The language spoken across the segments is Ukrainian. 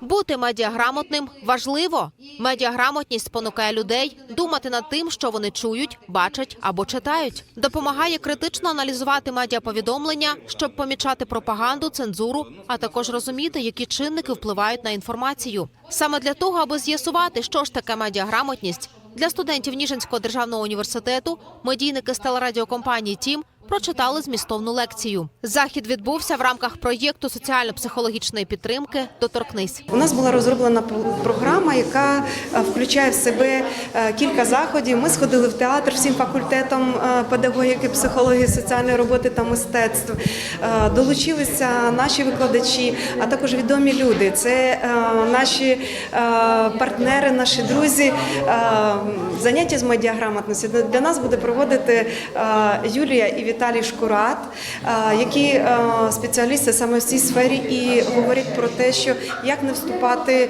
Бути медіаграмотним важливо. Медіаграмотність спонукає людей думати над тим, що вони чують, бачать або читають. Допомагає критично аналізувати медіаповідомлення, щоб помічати пропаганду, цензуру, а також розуміти, які чинники впливають на інформацію. Саме для того, аби з'ясувати, що ж таке медіаграмотність, для студентів Ніжинського державного університету медійники з телерадіокомпанії Тім прочитали змістовну лекцію. Захід відбувся в рамках проєкту соціально-психологічної підтримки Доторкнись. У нас була розроблена програма, яка е, включає в себе е, кілька заходів. Ми сходили в театр всім факультетом е, педагогіки, психології, соціальної роботи та мистецтв. Долучилися наші викладачі, а також відомі люди. Це наші партнери, наші друзі. Заняття з медіаграмотності для нас буде проводити Юлія і Віталій Шкурат, е, які е, спеціалісти саме в цій сфері і говорять про те, що як не вступати е,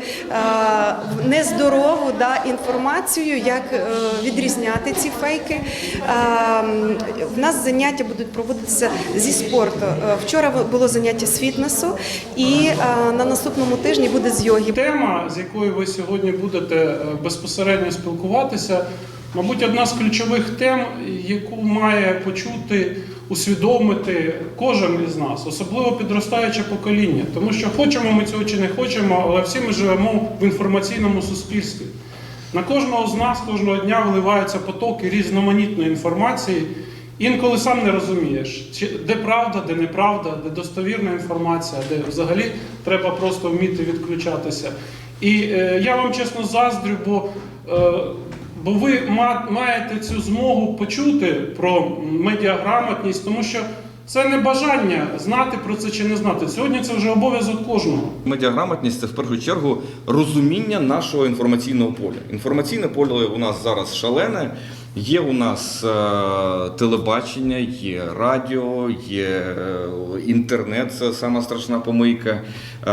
в нездорову да, інформацію, як відрізняти ці фейки. В нас заняття будуть проводитися зі спорту. Вчора було заняття з фітнесу, і на наступному тижні буде з йоги. Тема, з якою ви сьогодні будете безпосередньо спілкуватися, мабуть, одна з ключових тем, яку має почути, усвідомити кожен із нас, особливо підростаюче покоління. Тому що хочемо ми цього чи не хочемо, але всі ми живемо в інформаційному суспільстві. На кожного з нас кожного дня вливаються потоки різноманітної інформації. Інколи сам не розумієш, чи де правда, де неправда, де достовірна інформація, де взагалі треба просто вміти відключатися. І е, я вам чесно заздрю, бо, е, бо ви ма- маєте цю змогу почути про медіаграмотність, тому що це не бажання знати про це чи не знати. Сьогодні це вже обов'язок кожного. Медіаграмотність це в першу чергу розуміння нашого інформаційного поля. Інформаційне поле у нас зараз шалене. Є у нас е, телебачення, є радіо, є е, інтернет, це сама страшна помийка. Е,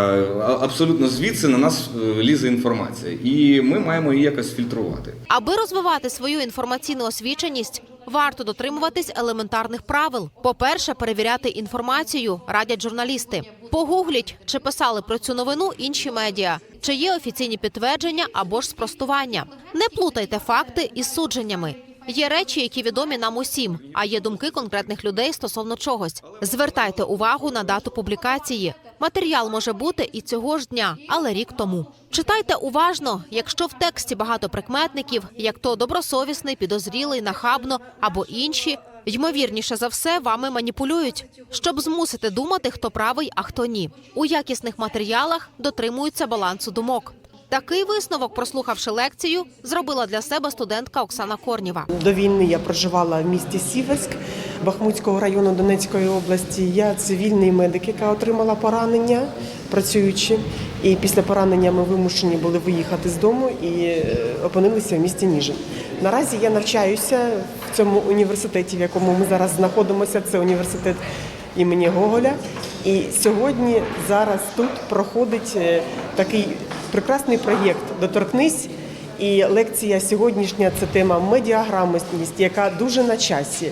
абсолютно звідси на нас лізе інформація, і ми маємо її якось фільтрувати. Аби розвивати свою інформаційну освіченість, варто дотримуватись елементарних правил. По-перше, перевіряти інформацію радять журналісти. Погугліть, чи писали про цю новину інші медіа, чи є офіційні підтвердження або ж спростування. Не плутайте факти із судженнями. Є речі, які відомі нам усім, а є думки конкретних людей стосовно чогось. Звертайте увагу на дату публікації. Матеріал може бути і цього ж дня, але рік тому. Читайте уважно, якщо в тексті багато прикметників, як то добросовісний, підозрілий, нахабно або інші. Ймовірніше за все, вами маніпулюють, щоб змусити думати, хто правий, а хто ні. У якісних матеріалах дотримуються балансу думок. Такий висновок, прослухавши лекцію, зробила для себе студентка Оксана Корнєва. До війни я проживала в місті Сіверськ Бахмутського району Донецької області. Я цивільний медик, яка отримала поранення, працюючи. І після поранення ми вимушені були виїхати з дому і е, опинилися в місті Ніжин. Наразі я навчаюся в цьому університеті, в якому ми зараз знаходимося. Це університет імені Гоголя. І сьогодні зараз тут проходить е, такий прекрасний проєкт Доторкнись. І лекція сьогоднішня це тема медіаграмотність, яка дуже на часі,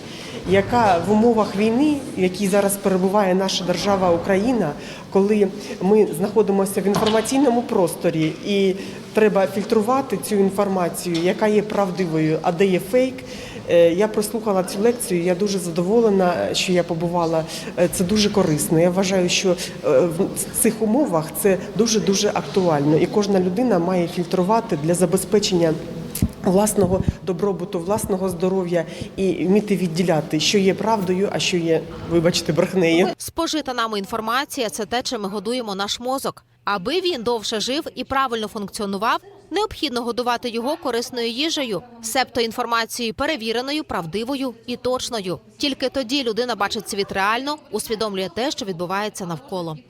яка в умовах війни, в якій зараз перебуває наша держава Україна, коли ми знаходимося в інформаційному просторі і треба фільтрувати цю інформацію, яка є правдивою, а де є фейк. Е, Я прослухала цю лекцію. Я дуже задоволена, що я побувала. Е, Це дуже корисно. Я вважаю, що е, в цих умовах це дуже дуже актуально, і кожна людина має фільтрувати для забезпечення. Власного добробуту, власного здоров'я і вміти відділяти, що є правдою, а що є, вибачте, брехнею. Спожита нами інформація це те, чим ми годуємо наш мозок. Аби він довше жив і правильно функціонував, необхідно годувати його корисною їжею, себто інформацією перевіреною, правдивою і точною. Тільки тоді людина бачить світ реально, усвідомлює те, що відбувається навколо.